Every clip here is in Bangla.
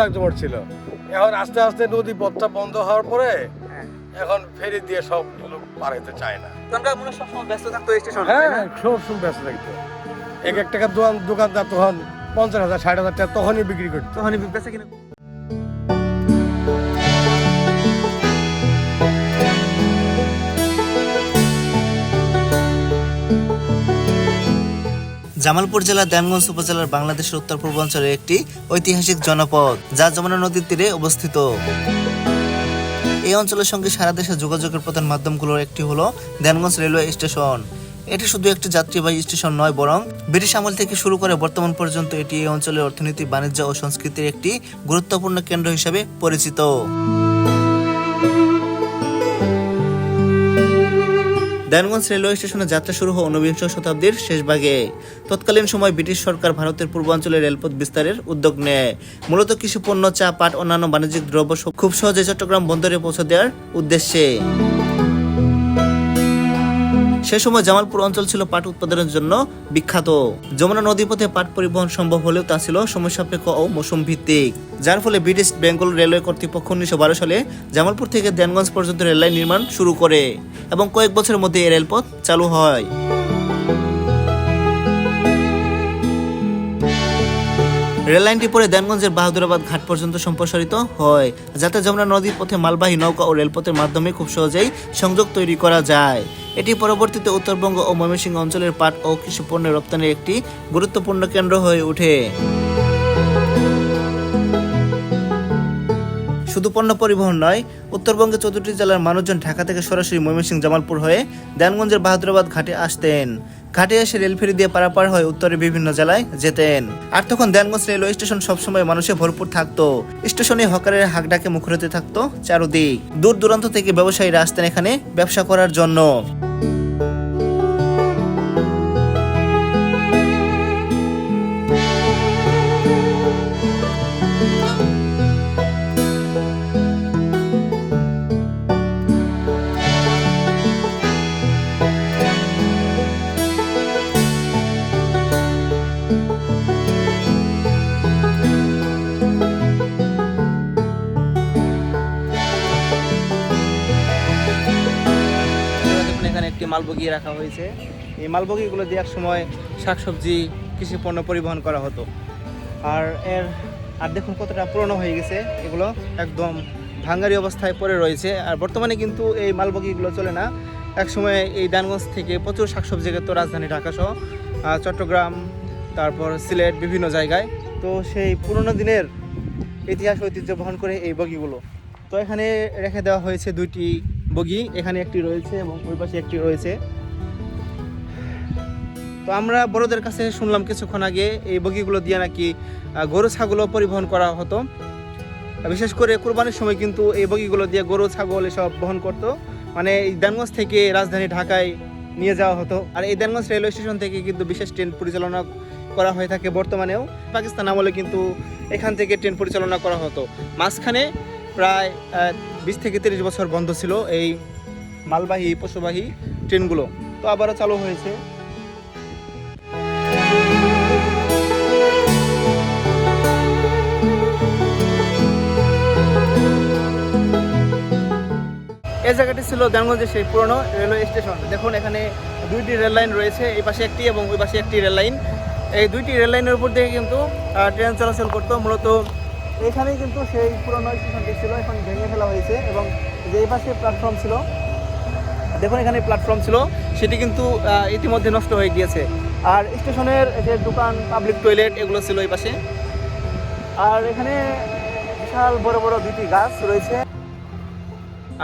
জাকজমট ছিল। এখন আস্তে আস্তে নদী পথটা বন্ধ হওয়ার পরে হ্যাঁ। এখন ফেরি দিয়ে সব লোক পার হতে চায় না। আমরা মনে হয় সবসময় ব্যস্ত থাকতো স্টেশন হ্যাঁ সব সব ব্যস্ত থাকতো। এক এক টাকার দোকান দোকানদার তখন পঞ্চাশ হাজার ষাট হাজার টাকা তখনই বিক্রি করতো। তখনই বেঁচে কিনে জামালপুর জেলার দেনগঞ্জ উপজেলার বাংলাদেশের উত্তর পূর্বাঞ্চলের একটি ঐতিহাসিক জনপদ, যা যমুনা নদীর তীরে অবস্থিত। এই অঞ্চলের সঙ্গে সারা দেশে যোগাযোগের প্রধান মাধ্যমগুলোর একটি হলো দেনগঞ্জ রেলওয়ে স্টেশন। এটি শুধু একটি যাত্রীবাহী স্টেশন নয়, বরং ব্রিটিশ আমল থেকে শুরু করে বর্তমান পর্যন্ত এটি এই অঞ্চলের অর্থনীতি, বাণিজ্য ও সংস্কৃতির একটি গুরুত্বপূর্ণ কেন্দ্র হিসেবে পরিচিত। দেনগঞ্জ রেলওয়ে স্টেশনে যাত্রা শুরু হয় ঊনবিংশ শতাব্দীর শেষ ভাগে। তৎকালীন সময় ব্রিটিশ সরকার ভারতের পূর্বাঞ্চলে রেলপথ বিস্তারের উদ্যোগ নেয়। মূলত কৃষি পণ্য, চা, পাট, অন্যান্য বাণিজ্যিক দ্রব্য খুব সহজে চট্টগ্রাম বন্দরে পৌঁছে দেওয়ার উদ্দেশ্যে। সে সময় জামালপুর অঞ্চল ছিল পাট উৎপাদনের জন্য বিখ্যাত। যমুনা নদীপথে পাট পরিবহন সম্ভব হলেও তা ছিল সমস্যাপেক্ষ ও মৌসুম ভিত্তিক যার ফলে ব্রিটিশ বেঙ্গল রেলওয়ে কর্তৃপক্ষ উনিশশো বারো সালে জামালপুর থেকে দেনগঞ্জ পর্যন্ত রেললাইন নির্মাণ শুরু করে এবং কয়েক বছরের মধ্যে এই রেলপথ চালু হয়। রেল লাইনটি পরে দেনগঞ্জের বাহাদুরাবাদ ঘাট পর্যন্ত সম্প্রসারিত হয়, যাতে যমুনা নদীর পথে মালবাহী নৌকা ও রেলপথের মাধ্যমে খুব সহজেই সংযোগ তৈরি করা যায়। এটি পরবর্তীতে উত্তরবঙ্গ ও ময়মনসিংহ অঞ্চলের পাট ও কৃষি পণ্যের রপ্তানির একটি গুরুত্বপূর্ণ কেন্দ্র হয়ে ওঠে। শুধু পণ্য পরিবহন নয় উত্তরবঙ্গে চৌদ্দটি জেলার মানুষজন ঢাকা থেকে সরাসরি ময়মনসিংহ জামালপুর হয়ে দেনগঞ্জের বাহাদুরাবাদ ঘাটে আসতেন। ঘাটে এসে রেল ফেরি দিয়ে পারাপার হয়ে উত্তরের বিভিন্ন জেলায় যেতেন। আর তখন দেনগঞ্জ রেলওয়ে স্টেশন সবসময় মানুষে ভরপুর থাকতো। স্টেশনে হকারের হাকডাকে মুখরতে থাকতো চারদিক। দূর দূরান্ত থেকে ব্যবসায়ীরা আসতেন এখানে ব্যবসা করার জন্য। মালবগি রাখা হয়েছে। এই মালবগিগুলো দিয়ে এক সময় শাকসবজি, কৃষি পণ্য পরিবহন করা হতো। আর এর, আর দেখুন কতটা পুরনো হয়ে গেছে। এগুলো একদম ভাঙ্গারি অবস্থায় পড়ে রয়েছে। আর বর্তমানে কিন্তু এই মালবগিগুলো চলে না। এক সময় এই দানগঞ্জ থেকে প্রচুর শাকসবজি যেত রাজধানী ঢাকা সহ চট্টগ্রাম, তারপর সিলেট, বিভিন্ন জায়গায়। তো সেই পুরনো দিনের ইতিহাস ঐতিহ্য বহন করে এই বগিগুলো। তো এখানে রেখে দেওয়া হয়েছে দুইটি বগি, এখানে একটি রয়েছে এবং ওই পাশে একটি রয়েছে। তো আমরা বড়দের কাছে শুনলাম কিছুক্ষণ আগে এই বগিগুলো দিয়ে নাকি গরু, ছাগলও পরিবহন করা হতো। বিশেষ করে কোরবানির সময় কিন্তু এই বগিগুলো দিয়ে গরু, ছাগল এসব বহন করতো। মানে এই দেনগঞ্জ থেকে রাজধানী ঢাকায় নিয়ে যাওয়া হতো। আর এই দেনগঞ্জ রেলওয়ে স্টেশন থেকে কিন্তু বিশেষ ট্রেন পরিচালনা করা হয়ে থাকে বর্তমানেও। পাকিস্তান আমলে কিন্তু এখান থেকে ট্রেন পরিচালনা করা হতো। মাঝখানে প্রায় বিশ থেকে তিরিশ বছর বন্ধ ছিল এই মালবাহী, পশুবাহী ট্রেনগুলো। তো আবারও চালু হয়েছে। এই জায়গাটি ছিল দেনগঞ্জের সেই পুরনো রেলওয়ে স্টেশন। দেখুন, এখানে দুইটি রেল লাইন রয়েছে, এই পাশে একটি এবং ওই পাশে একটি রেল লাইন। এই দুইটি রেল লাইনের উপর দিয়ে কিন্তু ট্রেন চলাচল করতো। মূলত এখানেই কিন্তু সেই পুরনো স্টেশনটি ছিল, এখন ভেঙে ফেলা হয়েছে এবং যে পাশে প্ল্যাটফর্ম ছিল, দেখুন এখানে প্ল্যাটফর্ম ছিল, সেটি কিন্তু ইতিমধ্যে নষ্ট হয়ে গিয়েছে। আর স্টেশনের যে দোকান পাবলিক টয়লেট এগুলো ছিল এই পাশে। আর এখানে বিশাল বড় বড় দুটি গাছ রয়েছে।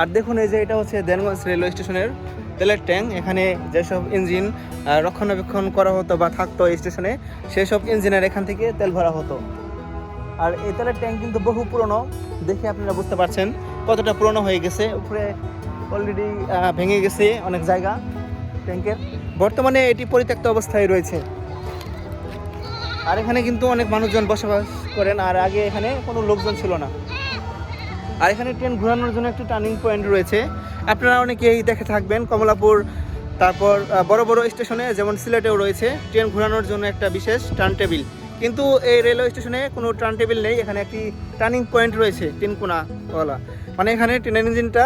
আর দেখুন এই যে এটা হচ্ছে দেনগঞ্জ রেলওয়ে স্টেশনের তেলের ট্যাঙ্ক এখানে যেসব ইঞ্জিন রক্ষণাবেক্ষণ করা হতো বা থাকতো স্টেশনে, সেসব ইঞ্জিনের এখান থেকে তেল ভরা হতো। আর এই তেলের ট্যাঙ্ক কিন্তু বহু পুরনো, দেখে আপনারা বুঝতে পারছেন কতটা পুরনো হয়ে গেছে। উপরে অলরেডি ভেঙে গেছে অনেক জায়গা ট্যাঙ্কের বর্তমানে এটি পরিত্যক্ত অবস্থায় রয়েছে। আর এখানে কিন্তু অনেক মানুষজন বসবাস করেন, আর আগে এখানে কোনো লোকজন ছিল না। আর এখানে ট্রেন ঘোরানোর জন্য একটি টার্নিং পয়েন্ট রয়েছে। আপনারা অনেকেই দেখে থাকবেন, কমলাপুর, তারপর বড় বড় স্টেশনে, যেমন সিলেটেও রয়েছে, ট্রেন ঘোরানোর জন্য একটা বিশেষ টার্ন টেবিল কিন্তু এই রেলওয়ে স্টেশনে কোনো টার্ন টেবিল নেই এখানে একটি টার্নিং পয়েন্ট রয়েছে তিন ওলা মানে এখানে ট্রেনের ইঞ্জিনটা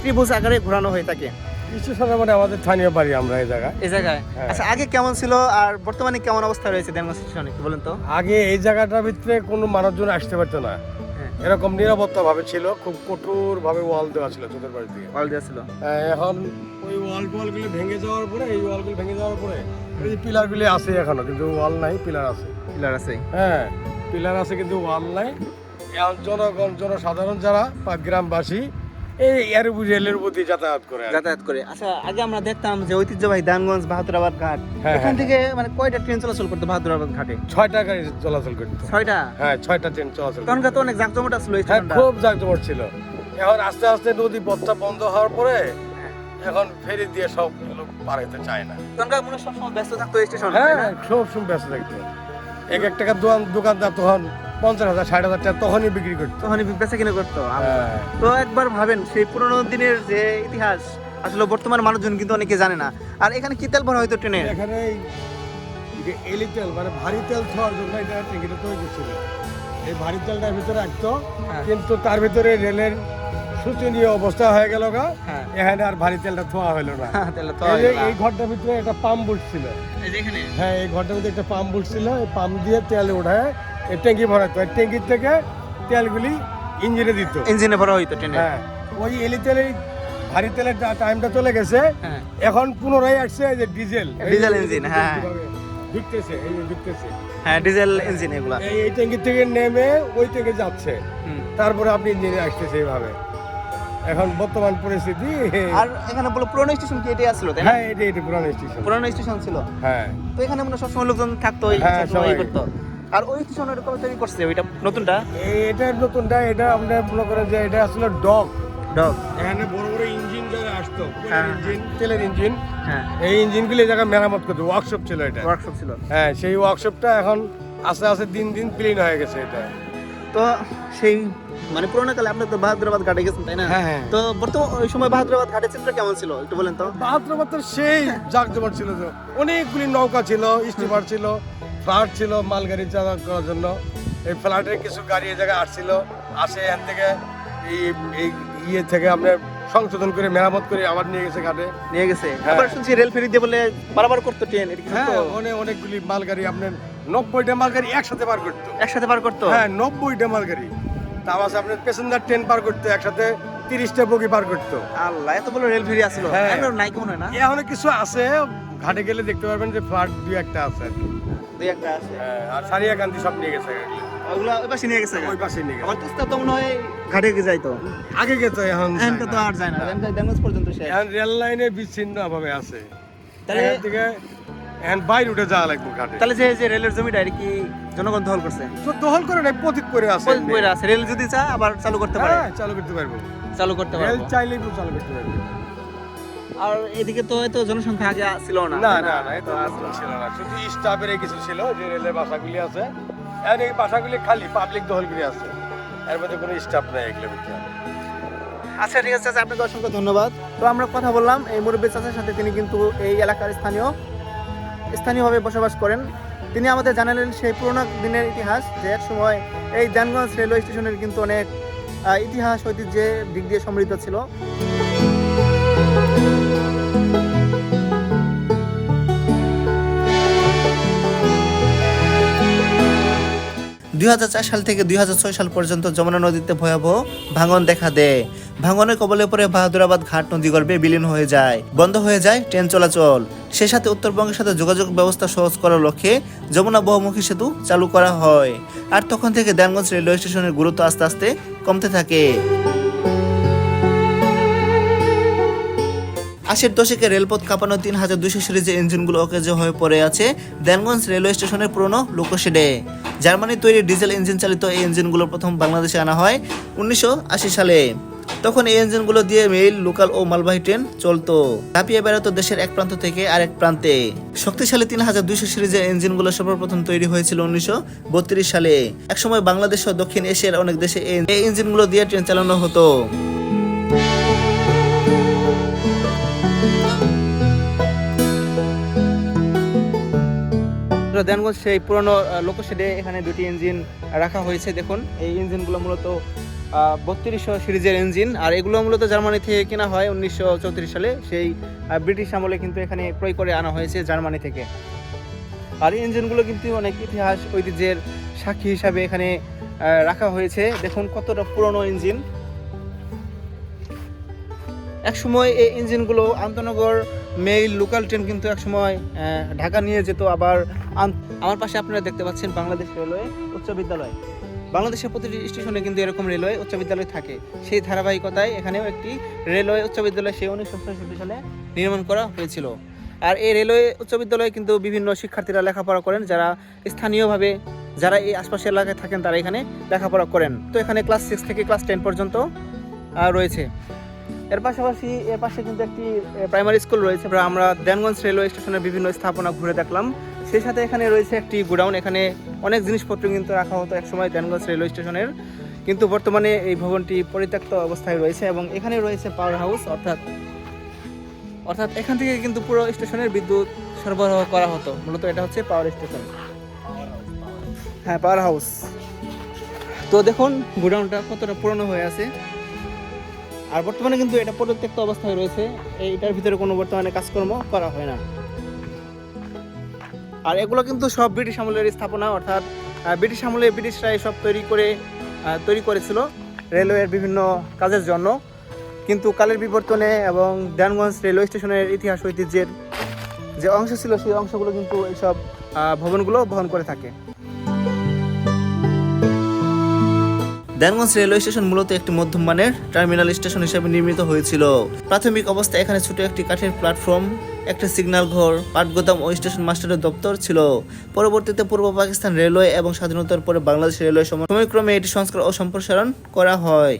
ত্রিভুজ আকারে ঘোরানো হয়ে থাকে। মানে আমাদের স্থানীয় বাড়ি আমরা এই জায়গায়। এই জায়গায়? হ্যাঁ। আচ্ছা আগে কেমন ছিল আর বর্তমানে কেমন অবস্থা রয়েছে দেনগঞ্জ স্টেশনে একটু তো। আগে এই জায়গাটার ভিতরে কোনো মানুষজন আসতে পারতো না। এরকম নিরাপত্তা ভাবে ছিল খুব কঠোর ভাবে ওয়াল দেওয়া ছিল তোদের বাড়ি থেকে ওয়াল দেওয়া ছিল? এখন ওই ওয়াল টোয়ালগুলো ভেঙে যাওয়ার পরে এই ওয়ালগুলো ভেঙে যাওয়ার পরে এই যে পিলার গুলি আছে এখনও কিন্তু ওয়াল নাই পিলার আছে। পিলার আছে? হ্যাঁ পিলার আছে কিন্তু ওয়াল নাই। জনগণ জনসাধারণ যারা বা গ্রামবাসী এই এর রেলের দিয়ে যাতায়াত করে যাতায়াত করে। আচ্ছা আগে আমরা দেখতাম যে ঐতিহ্যবাহী দানগঞ্জ বাহাদুরাবাদ ঘাট। হ্যাঁ, এখান হ্যাঁ। থেকে মানে কয়টা ট্রেন চলাচল করতো বাহাদুরাবাদ ঘাটে? ছয়টা গাড়ি চলাচল করতো। ছয়টা? হ্যাঁ ছয়টা ট্রেন চলাচল। তখনকার তো অনেক জাকজমট আসলো হ্যাঁ খুব জাকজমট ছিল। এখন আস্তে আস্তে নদী পথটা বন্ধ হওয়ার পরে এখন ফেরি দিয়ে সব লোক পার হতে চায় না। তখনকার মনে হয় সবসময় ব্যস্ত থাকতো স্টেশন হ্যাঁ সব সময় ব্যস্ত থাকতো। এক এক টাকার দোকান দোকানদার তখন পঞ্চাশ হাজার ষাট হাজার টাকা তখনই বিক্রি করতো। তখন বেচা কিনে করতো। হ্যাঁ। তো একবার ভাবেন সেই পুরোনো দিনের যে ইতিহাস আসলে বর্তমান মানুষজন কিন্তু অনেকে জানে না। আর এখানে কি তেল ভরা হয়তো ট্রেনে? এখানে এলি তেল মানে ভারী তেল খাওয়ার জন্য এটা ট্যাঙ্কিটা তৈরি করছিল। এই ভারী তেলটার ভিতরে রাখতো হ্যাঁ। কিন্তু তার ভিতরে রেলের শোচনীয় অবস্থা হয়ে গেল গা। হ্যাঁ। এখানে আর ভারী তেলটা থোয়া হলো না। এই ঘরটার ভিতরে একটা পাম্প যে এখানে? হ্যাঁ এই ঘরটার মধ্যে একটা পাম্প বসছিল। এই পাম্প দিয়ে তেল ওঠায় এই ট্যাঙ্কি ভরাতো ট্যাঙ্কির থেকে তেলগুলি ইঞ্জিনে দিত। ইঞ্জিনে ভরা হইতো ট্রেনে। হ্যাঁ। ওই এলি তেলের ভারী তেলের টাইমটা চলে গেছে। হ্যাঁ। এখন পুনরায় আসছে যে ডিজেল। ডিজেল ইঞ্জিন, হ্যাঁ। ঢুকতেছে এই ঢুকতেছে। হ্যাঁ ডিজেল ইঞ্জিন এগুলা। এই ট্যাঙ্কি থেকে নেমে ওই থেকে যাচ্ছে। তারপরে আপনি ইঞ্জিনে আসতেছে এইভাবে। এখন বর্তমান পরিস্থিতি আর এখানে বলো পুরনো স্টেশন কি এটাই আসলো তাই হ্যাঁ এটা এটা পুরানো স্টেশন। পুরনো স্টেশন ছিল। হ্যাঁ। তো এখানে হয় সবসময় লোকজন থাকতো হ্যাঁ, সবাই। করতো। আর ওই ওটা কবে তৈরি করছে ওইটা নতুনটা? এটা নতুনটা এটা আমরা মনে করেন যে এটা আসলে ডগ। ডগ। এখানে বড় বড় ইঞ্জিন যারা আসতো হ্যাঁ। ইঞ্জিন। তেলের ইঞ্জিন। হ্যাঁ। এই ইঞ্জিনগুলি এই জায়গায় মেরামত করতো ওয়ার্কশপ ছিল এটা। ওয়ার্কশপ ছিল। হ্যাঁ সেই ওয়ার্কশপটা এখন আস্তে আস্তে দিন দিন ক্লিন হয়ে গেছে এটা। তো সেই মানে পুরোনো কালে আপনি তো বাহাদুরাবাদ ঘাটে গেছেন তাই না? হ্যাঁ হ্যাঁ। তো বর্তমান ওই সময় বাহাদুরাবাদ ঘাটের চিত্র কেমন ছিল একটু বলেন তো? বাহাত্তর তো সেই জাকজমট ছিল তো। অনেকগুলি নৌকা ছিল স্টিমার ছিল ফ্লাট ছিল মালগাড়ি চালান করার জন্য। এই ফ্লাটের কিছু গাড়ি এই জায়গায় আসছিল। আসে এখান থেকে এই এই ইয়ে থেকে আমরা সংশোধন করে মেরামত করে আবার নিয়ে গেছে ঘাটে। নিয়ে গেছে। হ্যাঁ। আবার শুনছি রেল ফেরি দিয়ে বলে বারবার করতো ট্রেন হ্যাঁ? অনেক অনেকগুলি মালগাড়ি আপনার নব্বইটা মালগাড়ি একসাথে পার করতো। একসাথে পার করতো? হ্যাঁ নব্বইটা মালগাড়ি। তাও আছে আপনার প্যাসেঞ্জার ট্রেন পার করতো একসাথে তিরিশটা বগি পার করতো। আল্লাহ এত বড় রেল ফেরি আসলো হ্যাঁ। নাই হয় না? এখন কিছু আছে। ঘাটে গেলে দেখতে পারবেন যে ফ্লাট দুই একটা আছে আর কি। দুই একটা আছে। হ্যাঁ, আর সারিয়াকান্দি সব নিয়ে গেছে। ওগুলো ওই পাশে নিয়ে গেছে ওই পাশে নিয়ে গেছে। আমার তিস্তা তো মনে হয় ঘাটে গিয়ে যাইতো। আগে গেছে এখন যায় তো আর যায় না। এখানটা ড্যামেজ পর্যন্ত শেষ। এখন রেল লাইনে বিচ্ছিন্ন ভাবে আছে। তাহলে থেকে এখন বাইরে উঠে যাওয়া লাগবে ঘাটে। তাহলে যে যে রেলের জমিটা এটা কি জনগণ দখল করছে? তো দখল করে নাই পতিত করে আছে। রেল যদি চা আবার চালু করতে পারে। হ্যাঁ চালু করতে পারব। চালু করতে রেল পারব চাইলেই চালু করতে পারব। আর এদিকে তো এত জনসংখ্যা আগে ছিল না। না না না আসলে ছিল না। শুধু স্টাফের কিছু ছিল যে রেলের বাসাগুলি আছে। এখন এই বাসাগুলি খালি পাবলিক দখলগুলি আছে। এর মধ্যে কোনো স্টাফ নাই ভিতরে। আচ্ছা ঠিক আছে আপনাকে অসংখ্য ধন্যবাদ। তো আমরা কথা বললাম এই মুরব্বী চাচার সাথে তিনি কিন্তু এই এলাকার স্থানীয় স্থানীয়ভাবে বসবাস করেন। তিনি আমাদের জানালেন সেই পুরোনো দিনের ইতিহাস যে এক সময় এই দেনগঞ্জ রেলওয়ে স্টেশনের কিন্তু অনেক ইতিহাস ঐতিহ্যের দিক দিয়ে সমৃদ্ধ ছিল। দুই হাজার চার সাল থেকে দুই হাজার ছয় সাল পর্যন্ত যমুনা নদীতে ভয়াবহ ভাঙন দেখা দেয়। ভাঙনের কবলে পরে বাহাদুরাবাদ ঘাট নদী নদীগর্ভে বিলীন হয়ে যায়। বন্ধ হয়ে যায় ট্রেন চলাচল। সে সাথে উত্তরবঙ্গের সাথে যোগাযোগ ব্যবস্থা সহজ করার লক্ষ্যে যমুনা বহুমুখী সেতু চালু করা হয়। আর তখন থেকে দেনগঞ্জ রেলওয়ে স্টেশনের গুরুত্ব আস্তে আস্তে কমতে থাকে। আশির দশকে রেলপথ কাঁপানো তিন হাজার দুইশো সিরিজের ইঞ্জিনগুলো অকেজো হয়ে পড়ে আছে দেনগঞ্জ রেলওয়ে স্টেশনের পুরনো লোকোশেডে। জার্মানি তৈরি ডিজেল ইঞ্জিন চালিত এই ইঞ্জিনগুলো প্রথম বাংলাদেশে আনা হয় উনিশশো আশি সালে। তখন এই ইঞ্জিনগুলো দিয়ে মেইল, লোকাল ও মালবাহী ট্রেন চলতো। ঝাঁপিয়ে বেড়াতো দেশের এক প্রান্ত থেকে আরেক প্রান্তে। শক্তিশালী তিন হাজার দুইশো সিরিজের ইঞ্জিনগুলো সর্বপ্রথম তৈরি হয়েছিল উনিশশো বত্রিশ সালে। একসময় বাংলাদেশ ও দক্ষিণ এশিয়ার অনেক দেশে এই ইঞ্জিনগুলো দিয়ে ট্রেন চালানো হতো। তো দেনগঞ্জ সেই পুরনো লোকশেডে এখানে দুটি ইঞ্জিন রাখা হয়েছে। দেখুন, এই ইঞ্জিনগুলো মূলত বত্রিশশো সিরিজের ইঞ্জিন আর এগুলো মূলত জার্মানি থেকে কেনা হয় উনিশশো চৌত্রিশ সালে। সেই ব্রিটিশ আমলে কিন্তু এখানে ক্রয় করে আনা হয়েছে জার্মানি থেকে। আর ইঞ্জিনগুলো কিন্তু অনেক ইতিহাস, ঐতিহ্যের সাক্ষী হিসাবে এখানে রাখা হয়েছে। দেখুন কতটা পুরনো ইঞ্জিন একসময় এই ইঞ্জিনগুলো আন্তনগর মেইল লোকাল ট্রেন কিন্তু একসময় ঢাকা নিয়ে যেত। আবার আমার পাশে আপনারা দেখতে পাচ্ছেন বাংলাদেশ রেলওয়ে উচ্চ বিদ্যালয়। বাংলাদেশের প্রতিটি স্টেশনে কিন্তু এরকম রেলওয়ে উচ্চ বিদ্যালয় থাকে। সেই ধারাবাহিকতায় এখানেও একটি রেলওয়ে উচ্চ বিদ্যালয় সেই উনিশশো ছয়ষট্টি সালে নির্মাণ করা হয়েছিল। আর এই রেলওয়ে উচ্চ বিদ্যালয়ে কিন্তু বিভিন্ন শিক্ষার্থীরা লেখাপড়া করেন, যারা স্থানীয়ভাবে যারা এই আশপাশের এলাকায় থাকেন, তারা এখানে লেখাপড়া করেন। তো এখানে ক্লাস সিক্স থেকে ক্লাস টেন পর্যন্ত রয়েছে। এর পাশাপাশি এর পাশে কিন্তু একটি প্রাইমারি স্কুল রয়েছে। আমরা- দেনগঞ্জ রেলওয়ে স্টেশনের বিভিন্ন স্থাপনা ঘুরে দেখলাম। সেই সাথে এখানে রয়েছে একটি গোডাউন এখানে অনেক জিনিসপত্র কিন্তু রাখা হতো একসময় দেনগঞ্জ রেলওয়ে স্টেশনের কিন্তু বর্তমানে এই ভবনটি পরিত্যক্ত অবস্থায় রয়েছে এবং এখানে রয়েছে পাওয়ার হাউস অর্থাৎ অর্থাৎ এখান থেকে কিন্তু পুরো স্টেশনের বিদ্যুৎ সরবরাহ করা হতো। মূলত এটা হচ্ছে পাওয়ার স্টেশন হ্যাঁ পাওয়ার হাউস তো দেখুন গোডাউনটা কতটা পুরনো হয়ে আছে। আর বর্তমানে কিন্তু এটা পরিত্যক্ত অবস্থায় রয়েছে। এইটার ভিতরে কোনো বর্তমানে কাজকর্ম করা হয় না। আর এগুলো কিন্তু সব ব্রিটিশ আমলের স্থাপনা, অর্থাৎ ব্রিটিশ আমলে ব্রিটিশরা সব তৈরি করে তৈরি করেছিল রেলওয়ের বিভিন্ন কাজের জন্য। কিন্তু কালের বিবর্তনে এবং দেনগঞ্জ রেলওয়ে স্টেশনের ইতিহাস ঐতিহ্যের যে অংশ ছিল, সেই অংশগুলো কিন্তু এইসব ভবনগুলো বহন করে থাকে। দেনগঞ্জ রেলওয়ে স্টেশন মূলত একটি মধ্যম মানের টার্মিনাল স্টেশন হিসেবে নির্মিত হয়েছিল। প্রাথমিক অবস্থায় এখানে ছোট একটি কাঠের প্ল্যাটফর্ম, একটি সিগন্যাল ঘর, পাটগোদাম ও স্টেশন মাস্টারের দপ্তর ছিল। পরবর্তীতে পূর্ব পাকিস্তান রেলওয়ে এবং স্বাধীনতার পরে বাংলাদেশ রেলওয়ে সময়- সময়ক্রমে এটি সংস্কার ও সম্প্রসারণ করা হয়।